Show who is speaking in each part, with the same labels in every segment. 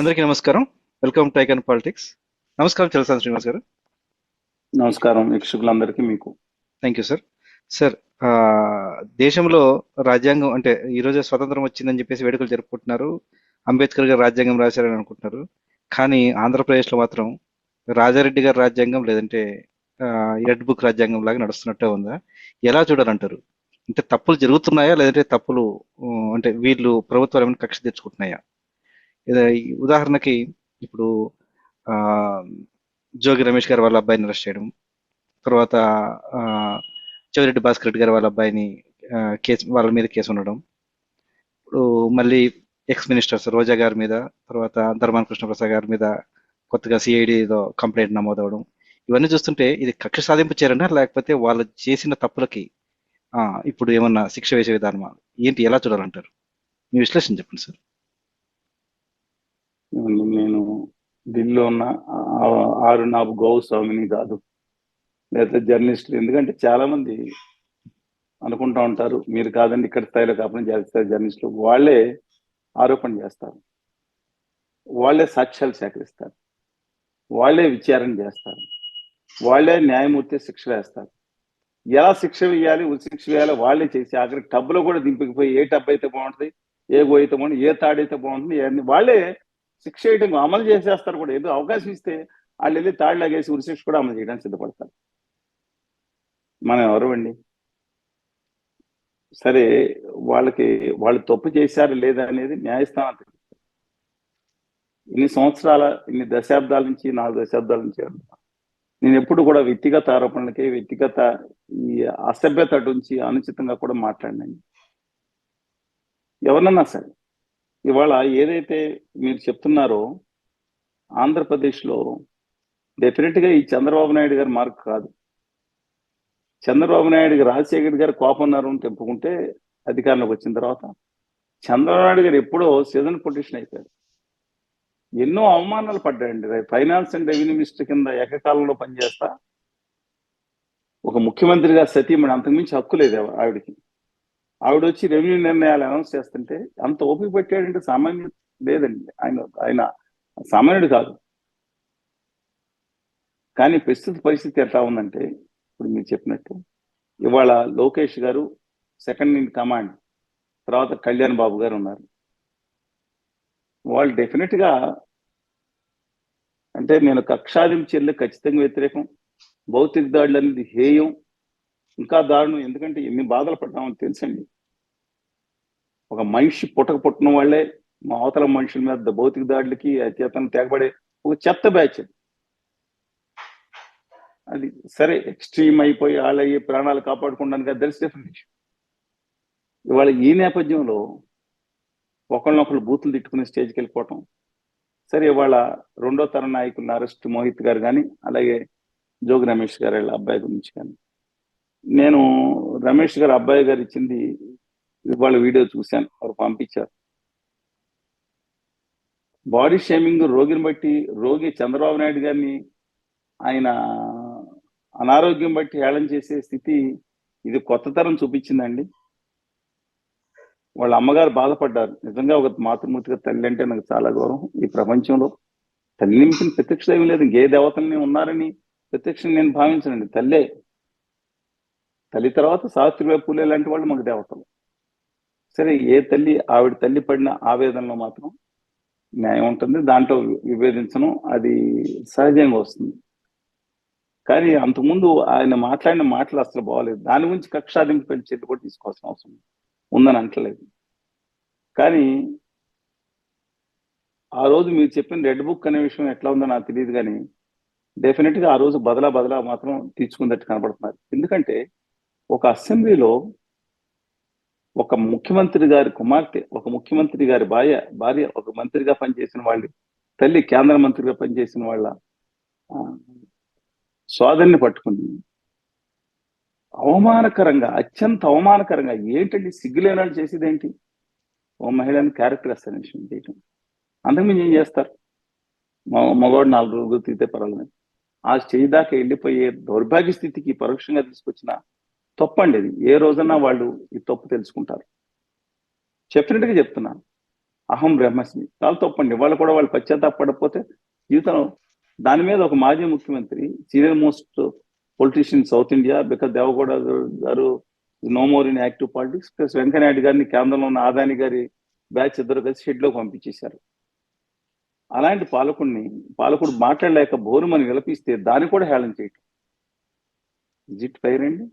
Speaker 1: అందరికీ నమస్కారం. Welcome to icon politics నమస్కారం చలసాని శ్రీనివాస్ గారు.
Speaker 2: నమస్కారం వీక్షకులందరికీ మీకు.
Speaker 1: థ్యాంక్ యూ సార్ సార్ దేశంలో రాజ్యాంగం అంటే ఈ రోజే స్వతంత్రం వచ్చిందని చెప్పేసి వేడుకలు జరుపుకుంటున్నారు. అంబేద్కర్ గారు రాజ్యాంగం రాశారని అనుకుంటున్నారు. కానీ ఆంధ్రప్రదేశ్లో మాత్రం రాజారెడ్డి గారి రాజ్యాంగం లేదంటే రెడ్ బుక్ రాజ్యాంగం లాగా నడుస్తున్నట్టే ఉందా? ఎలా చూడాలంటారు? అంటే తప్పులు జరుగుతున్నాయా లేదంటే తప్పులు అంటే వీళ్ళు ప్రభుత్వాలు ఏమైనా కక్ష తెచ్చుకుంటున్నాయా? ఉదాహరణకి ఇప్పుడు జోగి రమేష్ గారు వాళ్ళ అబ్బాయిని అరెస్ట్ చేయడం తర్వాత చెవిరెడ్డి భాస్కర్ రెడ్డి గారు వాళ్ళ అబ్బాయిని కేసు వాళ్ళ మీద కేసు ఉండడం. ఇప్పుడు మళ్ళీ ఎక్స్ మినిస్టర్స్ రోజా గారి మీద తర్వాత ధర్మాన్ కృష్ణప్రసాద్ గారి మీద కొత్తగా సిఐడిలో కంప్లైంట్ నమోదవడం ఇవన్నీ చూస్తుంటే ఇది కక్ష సాధింపు చేరనా లేకపోతే వాళ్ళు చేసిన తప్పులకి ఇప్పుడు ఏమన్నా శిక్ష వేసే విధానమా? ఏంటి? ఎలా చూడాలంటారు? మీ విశ్లేషణ చెప్పండి సార్.
Speaker 2: నేను ఢిల్లీలో ఉన్న ఆరు నాబు గౌ స్వామిని కాదు. లేదా జర్నలిస్టులు. ఎందుకంటే చాలా మంది అనుకుంటా ఉంటారు మీరు కాదండి ఇక్కడ స్థాయిలో కాకుండా జాతీయ జర్నలిస్టులు. వాళ్ళే ఆరోపణ చేస్తారు. వాళ్ళే సాక్ష్యాలు సేకరిస్తారు. వాళ్ళే విచారణ చేస్తారు. వాళ్ళే న్యాయమూర్తి శిక్ష వేస్తారు. ఎలా శిక్ష వేయాలి శిక్ష వేయాలి వాళ్ళే చేసి ఆఖరి టబ్లో కూడా దింపకపోయి ఏ టబ్ అయితే బాగుంటుంది ఏ గోయితే బాగుంటుంది ఏ తాడైతే బాగుంటుంది ఇవన్నీ వాళ్ళే శిక్ష చేయడం అమలు చేసేస్తారు కూడా. ఏదో అవకాశం ఇస్తే వాళ్ళు వెళ్ళి తాళ్ళు లాగేసి ఉరిశిక్ష కూడా అమలు చేయడానికి సిద్ధపడతారు. మనం ఎవరు అండి? సరే వాళ్ళకి వాళ్ళు తప్పు చేశారు లేదా అనేది న్యాయస్థానం ఇన్ని సంవత్సరాల ఇన్ని దశాబ్దాల నుంచి నాలుగు దశాబ్దాల నుంచి నేను ఎప్పుడు కూడా వ్యక్తిగత ఆరోపణలకి వ్యక్తిగత ఈ అసభ్యత నుంచి అనుచితంగా కూడా మాట్లాడినాను ఎవరన్నా సరే. ఇవాళ ఏదైతే మీరు చెప్తున్నారో ఆంధ్రప్రదేశ్లో డెఫినెట్గా ఈ చంద్రబాబు నాయుడు గారి మార్క్ కాదు. చంద్రబాబు నాయుడు రాజశేఖర్ గారు కోపం నరం తెంపుకుంటే అధికారంలోకి వచ్చిన తర్వాత చంద్రబాబు నాయుడు గారు ఎప్పుడో సీజన్ పొటిషన్ అయిపోయారు ఎన్నో అవమానాలు పడ్డాయండి ఫైనాన్స్ అండ్ రెవెన్యూ మినిస్టర్ కింద ఏకకాలంలో పనిచేస్తా ఒక ముఖ్యమంత్రిగా సతీమణి అంతకుమించి హక్కు లేదు ఆవిడకి. ఆవిడ వచ్చి రెవెన్యూ నిర్ణయాలు అనౌన్స్ చేస్తుంటే అంత ఓపిక పెట్టాడంటే సామాన్యుడు లేదండి. ఆయన ఆయన సామాన్యుడు కాదు. కానీ ప్రస్తుత పరిస్థితి ఎట్లా ఉందంటే ఇప్పుడు మీరు చెప్పినట్టు ఇవాళ లోకేష్ గారు సెకండ్ ఇన్ కమాండ్ తర్వాత కళ్యాణ్ బాబు గారు ఉన్నారు. వాళ్ళు డెఫినెట్గా అంటే నేను కక్షాదిం చర్యలు ఖచ్చితంగా వ్యతిరేకం భౌతిక దాడులు అనేది హేయం ఇంకా దారుణం. ఎందుకంటే ఎన్ని బాధలు పడ్డామని తెలుసండి. ఒక మనిషి పుట్టక పుట్టిన వాళ్ళే మా అవతల మనుషుల మీద భౌతిక దాడులకి అత్యతను తెగబడే ఒక చెత్త బ్యాచ్ అది. అది సరే ఎక్స్ట్రీమ్ అయిపోయి వాళ్ళయ్యి ప్రాణాలు కాపాడుకోవడానికి అది తెలిసి డెఫినెట్ ఇవాళ ఈ నేపథ్యంలో ఒకళ్ళనొకళ్ళు బూతులు తిట్టుకునే స్టేజ్కి వెళ్ళిపోవటం. సరే ఇవాళ రెండో తరం నాయకులు అరెస్ట్ మోహిత్ గారు కానీ అలాగే జోగి రమేష్ గారు వీళ్ళ అబ్బాయి గురించి కానీ నేను రమేష్ గారు అబ్బాయి గారు ఇచ్చింది వాళ్ళ వీడియో చూశాను వారు పంపించారు. బాడీ షేమింగ్ రోగిని బట్టి రోగి చంద్రబాబు నాయుడు గారిని ఆయన అనారోగ్యం బట్టి హేళన చేసే స్థితి ఇది కొత్త తరం చూపించిందండి. వాళ్ళ అమ్మగారు బాధపడ్డారు. నిజంగా ఒక మాతృమూర్తిగా తల్లి అంటే నాకు చాలా గౌరవం ఈ ప్రపంచంలో. తల్లి మించిన ప్రత్యక్ష దైవం లేదు. గే దేవతల్ని ఉన్నారని ప్రత్యక్షం నేను భావించనండి. తల్లే. తల్లి తర్వాత సావిత్రిబాయి పూలే లాంటి వాళ్ళు మాకు దేవతలు. సరే ఏ తల్లి ఆవిడ తల్లి పడిన ఆవేదనలో మాత్రం న్యాయం ఉంటుంది. దాంట్లో విభేదించడం అది సహజంగా వస్తుంది. కానీ అంతకుముందు ఆయన మాట్లాడిన మాటలు అసలు బాగోలేదు. దాని గురించి కక్షాదింపు పెంచేది కూడా తీసుకోవాల్సిన అవసరం ఉందని అంటలేదు. కానీ ఆ రోజు మీరు చెప్పిన రెడ్ బుక్ అనే విషయం ఎట్లా ఉందో నాకు తెలియదు కానీ డెఫినెట్గా ఆ రోజు బదలా బదలా మాత్రం తీర్చుకున్నట్టు కనబడుతున్నారు. ఎందుకంటే ఒక అసెంబ్లీలో ఒక ముఖ్యమంత్రి గారి కుమార్తె ఒక ముఖ్యమంత్రి గారి భార్య భార్య ఒక మంత్రిగా పనిచేసిన వాళ్ళు తల్లి కేంద్ర మంత్రిగా పనిచేసిన వాళ్ళ సోదరిని పట్టుకుంది అవమానకరంగా అత్యంత అవమానకరంగా ఏంటండి సిగ్గులేనాడు చేసేది ఏంటి ఓ మహిళని క్యారెక్టర్ అసైనేషన్ చేయటం. అంతకుమించి ఏం చేస్తారు? మగవాడు నాలుగు రోజులు తిరిగితే పర్వాలేదు. ఆ స్టేజ్ దాకా వెళ్ళిపోయే దౌర్భాగ్య స్థితికి పరోక్షంగా తీసుకొచ్చిన తప్పండి అది. ఏ రోజన్నా వాళ్ళు ఈ తప్పు తెలుసుకుంటారు. చెప్పినట్టుగా చెప్తున్నాను అహం బ్రహ్మస్మి. చాలా తప్పండి. వాళ్ళు కూడా వాళ్ళు పశ్చాత్తాపడకపోతే జీవితం దాని మీద ఒక మాజీ ముఖ్యమంత్రి senior most politician south India because Deve Gowda గారు no more in active politics plus Venkaiah Naidu గారిని కేంద్రంలో ఉన్న ఆదాని గారి బ్యాచ్ ఇద్దరు కలిసి షెడ్లోకి పంపించేశారు. అలాంటి పాలకుడిని పాలకుడు మాట్లాడలేక బోరుమని విలపిస్తే దాన్ని కూడా హేళన చేయటం. జిట్ ఫైర్ అండి?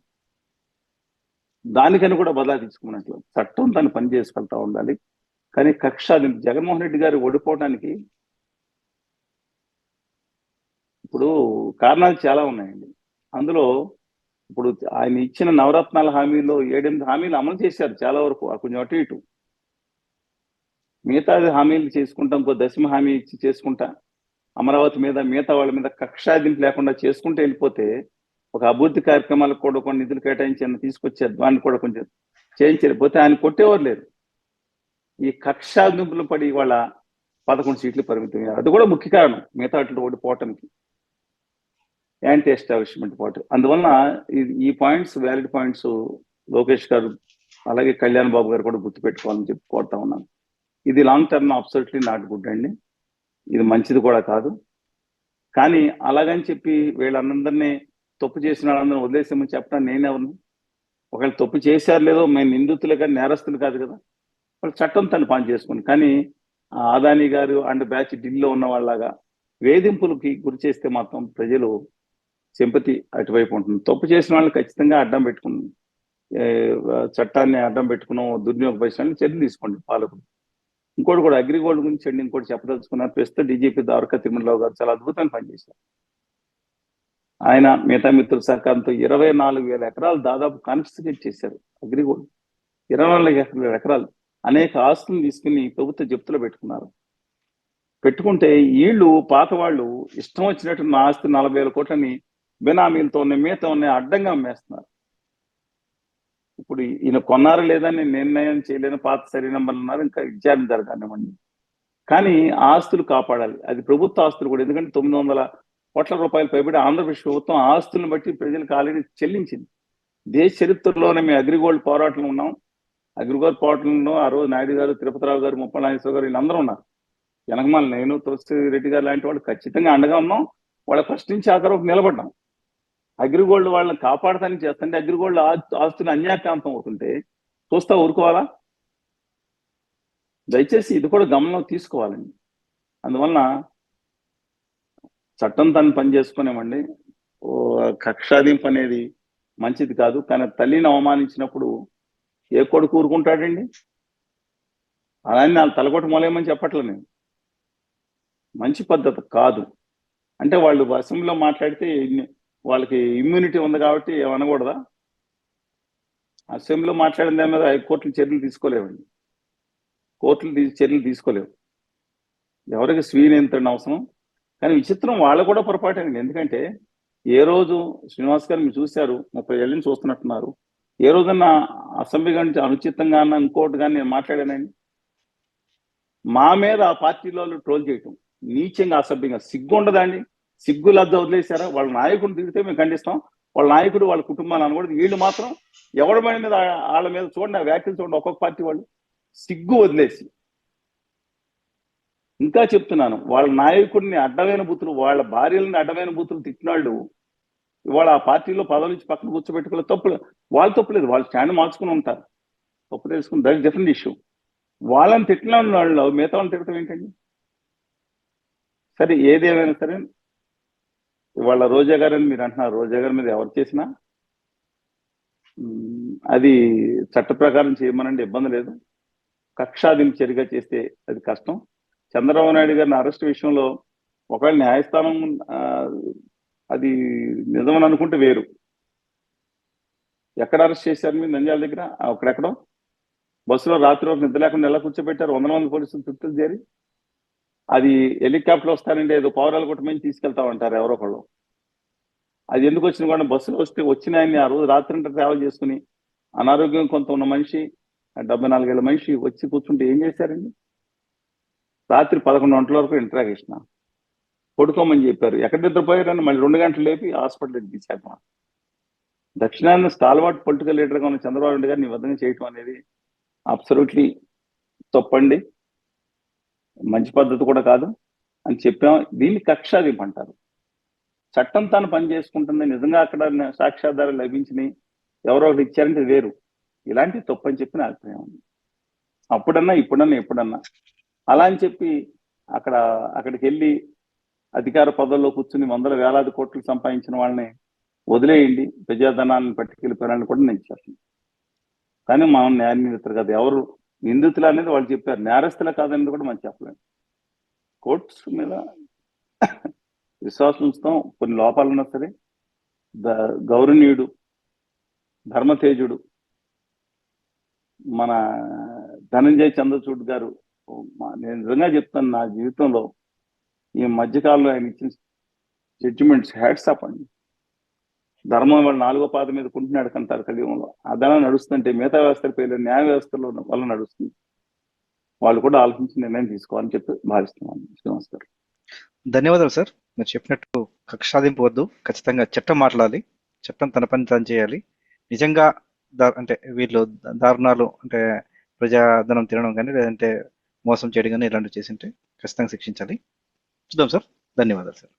Speaker 2: దానికని కూడా బదలా తీసుకున్నట్లు చట్టం దాన్ని పని చేసుకెళ్తా ఉండాలి. కానీ కక్ష జగన్మోహన్ రెడ్డి గారు ఓడిపోవడానికి ఇప్పుడు కారణాలు చాలా ఉన్నాయండి. అందులో ఇప్పుడు ఆయన ఇచ్చిన నవరత్నాల హామీలో ఏడెనిమిది హామీలు అమలు చేశారు చాలా వరకు కొంచెం అటు ఇటు. మిగతాది హామీలు చేసుకుంటాం ఇంకో దశమ హామీ ఇచ్చి చేసుకుంటా. అమరావతి మీద మిగతా వాళ్ళ మీద కక్షాదింపు లేకుండా చేసుకుంటూ వెళ్ళిపోతే ఒక అభివృద్ధి కార్యక్రమాలకు కూడా కొన్ని నిధులు కేటాయించి తీసుకొచ్చే దాన్ని కూడా కొంచెం చేయించారు పోతే ఆయన కొట్టేవారు లేరు. ఈ కక్షాదింపులు పడి వాళ్ళ పదకొండు సీట్లు పరిమితం అయ్యారు. అది కూడా ముఖ్య కారణం. మిగతా వాటిలో ఓడిపోవటానికి. యాంటీ ఎస్టాబ్లిష్మెంట్ పాటు అందువలన ఇది ఈ పాయింట్స్ వ్యాలిడ్ పాయింట్స్ లోకేష్ గారు అలాగే కళ్యాణ్ బాబు గారు కూడా గుర్తుపెట్టుకోవాలని చెప్పి కోరుతా ఉన్నాను. ఇది long term absolutely not good అండి. ఇది మంచిది కూడా కాదు. కానీ అలాగని చెప్పి వీళ్ళందరినీ తప్పు చేసిన వాళ్ళందరూ వదిలేసామని చెప్పడం నేనెవరిని ఒకవేళ తప్పు చేశారు లేదో మేము నిందితులే కానీ నేరస్తులు కాదు కదా. వాళ్ళు చట్టం తను పని చేసుకుని కానీ ఆదాని గారు అండ్ బ్యాచ్ ఢిల్లీలో ఉన్న వాళ్ళలాగా వేధింపులకి గురి చేస్తే మాత్రం ప్రజలు సింపతి అటువైపు ఉంటుంది. తప్పు చేసిన వాళ్ళని ఖచ్చితంగా అడ్డం పెట్టుకుని చట్టాన్ని అడ్డం పెట్టుకున్నాం దుర్వినియోగపరిచిన చర్యలు తీసుకోండి పాలకులు. ఇంకోటి కూడా అగ్రిగోల్డ్ గురించి ఇంకోటి చెప్పదలుచుకున్నారు. ప్రస్తుతం డీజీపీ ద్వారకా తిరుమలరావు గారు చాలా అద్భుతంగా పనిచేశారు. ఆయన మిగతా మిత్రుల సహకారంతో ఇరవై నాలుగు వేల ఎకరాలు దాదాపు కాన్ఫిస్కేట్ చేశారు. అగ్రిగోల్డ్. ఇరవై నాలుగు వేల ఎకరాలు అనేక ఆస్తులు తీసుకుని ప్రభుత్వ జప్తులో పెట్టుకున్నారు. పెట్టుకుంటే వీళ్ళు పాత వాళ్ళు ఇష్టం వచ్చినట్టు నా ఆస్తి నలభై వేల కోట్లని బినామీలతో మిగతా ఉన్నాయి అడ్డంగా అమ్మేస్తున్నారు. ఇప్పుడు ఈయన కొన్నారు లేదని నిర్ణయం చేయలేని పాత సరి నెంబర్లు ఉన్నారు ఇంకా విచారణ జరగనివ్వండి కానీ ఆస్తులు కాపాడాలి. అది ప్రభుత్వ ఆస్తులు కూడా ఎందుకంటే తొమ్మిది వందల కోట్ల రూపాయలు పైబడి ఆంధ్రప్రదేశ్ ప్రభుత్వం ఆస్తులను బట్టి ప్రజలకు ఆల్రెడీ చెల్లించింది. దేశ చరిత్రలోనే మేము అగ్రిగోల్డ్ పోరాటంలో ఉన్నాం. అగ్రిగోల్డ్ పోరాటంలో ఆ రోజు నాయుడు గారు తిరుపతిరావు గారు ముప్పల నాగేశ్వర గారు వీళ్ళందరూ ఉన్నారు. వెనకమాల నేను తులసి రెడ్డి గారు లాంటి వాళ్ళు ఖచ్చితంగా అండగా ఉన్నాం. వాళ్ళ ఫస్ట్ నుంచి ఆ తర్వాత నిలబడ్డాం. అగ్రిగోల్డ్ వాళ్ళని కాపాడతానని చేస్తుంటే అగ్రిగోల్డ్ ఆ- ఆస్తులు అన్యాక్రాంతం అవుతుంటే చూస్తా ఊరుకోవాలా? దయచేసి ఇది కూడా గమనంలో తీసుకోవాలండి. అందువలన చట్టం తను పని చేసుకునేమండి ఓ కక్షాదింపు అనేది మంచిది కాదు. కానీ తల్లిని అవమానించినప్పుడు ఏ కొడుకు ఊరుకుంటాడండి? అలానే నా తలకొట్టు మొలేమని చెప్పట్లే నేను. మంచి పద్ధతి కాదు. అంటే వాళ్ళు అసెంబ్లీలో మాట్లాడితే వాళ్ళకి ఇమ్యూనిటీ ఉంది కాబట్టి ఏమనకూడదా? అసెంబ్లీలో మాట్లాడిన దాని మీద హైకోర్టులు చర్యలు తీసుకోలేవండి. కోర్టులు చర్యలు తీసుకోలేవు. ఎవరికి స్వీయ నియంత్రణ అవసరం? కానీ విచిత్రం వాళ్ళు కూడా పొరపాటండి ఎందుకంటే ఏ రోజు శ్రీనివాస్ గారు మీరు చూశారు ముప్పై ఏళ్ళ నుంచి చూస్తున్నట్టున్నారు. ఏ రోజన్నా అసెంబ్లీ నుంచి అనుచితంగా అన్న ఇంకోటి కానీ నేను మాట్లాడానండి మా మీద ఆ పార్టీలో ట్రోల్ చేయటం. నీచంగా అసభ్యంగా. సిగ్గు ఉండదండి సిగ్గు లబ్ధ వదిలేశారా? వాళ్ళ నాయకుడిని తిరిగితే మేము ఖండిస్తాం. వాళ్ళ నాయకుడు వాళ్ళ కుటుంబాన్ని అనకూడదు. వీళ్ళు మాత్రం ఎవరి పని మీద వాళ్ళ మీద చూడండి ఆ వ్యాఖ్యలు చూడండి ఒక్కొక్క పార్టీ వాళ్ళు. సిగ్గు వదిలేసి. ఇంకా చెప్తున్నాను వాళ్ళ నాయకుడిని అడ్డమైన బూతులు వాళ్ళ భార్యలను అడ్డమైన బూతులు తిట్టినాళ్ళు ఇవాళ ఆ పార్టీలో పదవి నుంచి పక్కన కూర్చోబెట్టుకునే తప్పులు వాళ్ళు తప్పులేదు వాళ్ళు స్టాండ్ మార్చుకుని ఉంటారు. తప్పు తెలుసుకుని దట్ డిఫరెంట్ ఇష్యూ వాళ్ళని తిట్టిన వాళ్ళు మిగతా వాళ్ళని తిట్టడం ఏంటండి? సరే ఏదేమైనా సరే ఇవాళ రోజా గారు అని మీరు అంటున్నారు రోజా గారి మీద ఎవరు చేసినా అది చట్ట ప్రకారం చేయమనండి ఇబ్బంది లేదు. కక్షాదింపు చర్యగా చేస్తే అది కష్టం. చంద్రబాబు నాయుడు గారిని అరెస్ట్ విషయంలో ఒకవేళ న్యాయస్థానం అది నిజమని అనుకుంటే వేరు. ఎక్కడ అరెస్ట్ చేశారు మీరు నంద్యాల దగ్గర? అక్కడెక్కడో? బస్సులో రాత్రి వరకు నిద్ర లేకుండా ఎలా కూర్చోబెట్టారు? వందల మంది పోలీసులు చుట్టూ చేరి? అది హెలికాప్టర్ వస్తానండి ఏదో పౌరాలు కుటుంబం తీసుకెళ్తామంటారు ఎవరో ఒకళ్ళు. అది ఎందుకు వచ్చిన కూడా బస్సులో వస్తే వచ్చిన ఆయన్ని ఆ రోజు రాత్రి ట్రావెల్ చేసుకుని అనారోగ్యం కొంత ఉన్న మనిషి డెబ్బై నాలుగేళ్ళ మనిషి వచ్చి కూర్చుంటే ఏం చేశారండి? రాత్రి పదకొండు గంటల వరకు ఇంటరాగేషన్ పడుకోమని చెప్పారు. ఎక్కడ నిద్రపోయారని మళ్ళీ రెండు గంటలు లేపి హాస్పిటల్కి తీశారు దక్షిణాన్ని స్టాల్వాట్ పొలిటికల్ లీడర్గా ఉన్న చంద్రబాబు నాయుడు గారిని ఈ విధంగా చేయటం అనేది అబ్సల్యూట్లీ తప్పండి. మంచి పద్ధతి కూడా కాదు అని చెప్పాం. దీన్ని కక్షాదింపు అంటారు చట్టం తాను పని చేసుకుంటుంది. నిజంగా అక్కడ సాక్ష్యాధారాలు లభించినాయి. ఎవరో ఒకటి ఇచ్చారంటే వేరు. ఇలాంటి తప్పు అని చెప్పి నా అభిప్రాయం. ఉంది అప్పుడన్నా ఇప్పుడన్నా ఎప్పుడన్నా. అలా అని చెప్పి అక్కడ అక్కడికి వెళ్ళి అధికార పదవుల్లో కూర్చుని వందల వేలాది కోట్లు సంపాదించిన వాళ్ళని వదిలేయండి. ప్రజాధనాన్ని పట్టుకెళ్ళిపోయారని కూడా నేను చెప్పను. కానీ మా న్యాయ నిందితులు కాదు ఎవరు నిందితులు అనేది వాళ్ళు చెప్పారు. నేరస్తులు కాదనేది కూడా మనం చెప్పలేము. కోర్ట్స్ మీద విశ్వాసం ఉంచుతాం కొన్ని లోపాలు ఉన్నా సరే ద గౌరవనీయుడు ధర్మతేజుడు మన ధనంజయ్ చంద్రచూడ్ గారు నేను నిజంగా చెప్తాను నా జీవితంలో ఈ మధ్యకాలంలో ఆయన ఇచ్చిన జడ్జిమెంట్స్ హ్యాట్స్ అప్ అండి. ధర్మం వాళ్ళు నాలుగో పాద మీద కుంటున్నాడు కంటారు కలియుగంలో. అదన నడుస్తుంటే మిగతా వ్యవస్థల పేర్లు న్యాయ వ్యవస్థలో వల్ల నడుస్తుంది. వాళ్ళు కూడా ఆలోచించి నిర్ణయం తీసుకోవాలని చెప్పి భావిస్తున్నాను శ్రీనివాస్ గారు.
Speaker 1: ధన్యవాదాలు సార్. మీరు చెప్పినట్టు కక్షాధింపు వద్దు ఖచ్చితంగా చట్టం మాట్లాడాలి. చట్టం తన పని తను చేయాలి. నిజంగా దా- అంటే వీళ్ళు దారుణాలు అంటే ప్రజాధనం తినడం కానీ లేదంటే మోసం చేయడం కానీ ఇలాంటివి చేసింటే ఖచ్చితంగా శిక్షించాలి. చూద్దాం సార్. ధన్యవాదాలు సార్.